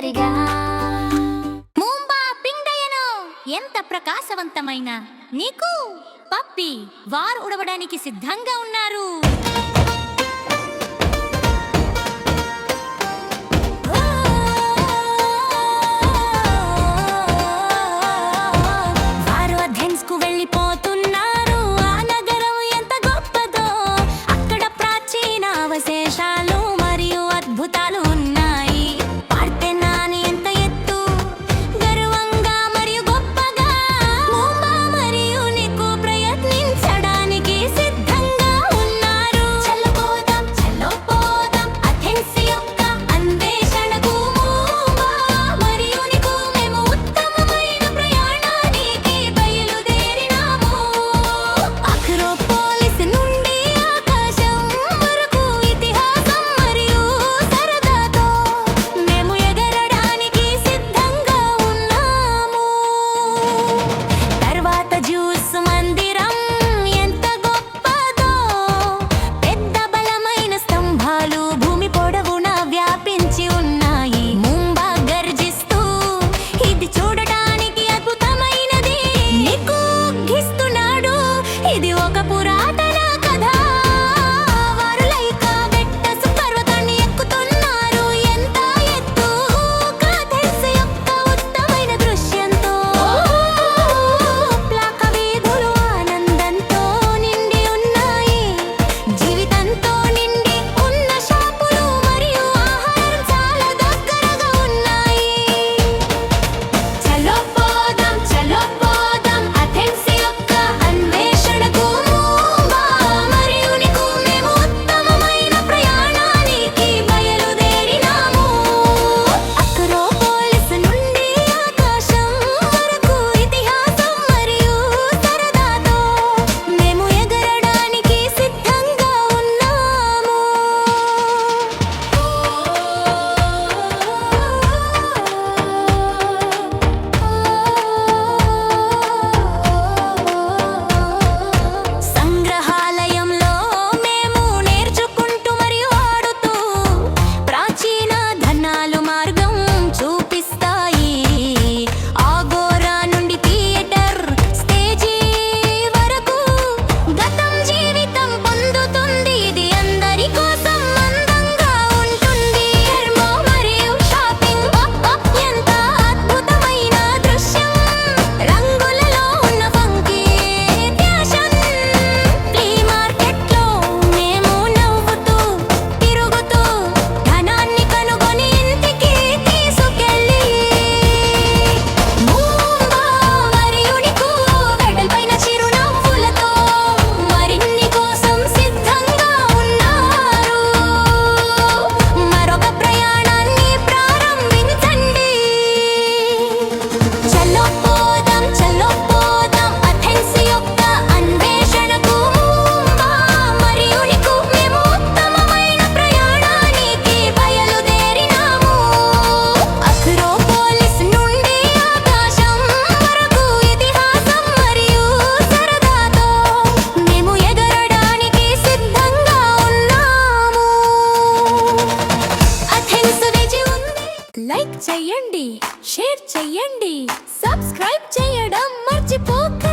ఒంటరిగా ముంబా పిండయను ఎంత ప్రకాశవంతమైన. నీకు పప్పి వారు ఉడవడానికి సిద్ధంగా ఉన్నారు. చేయండి షేర్ చేయండి సబ్స్క్రైబ్ చేయడం మర్చిపోక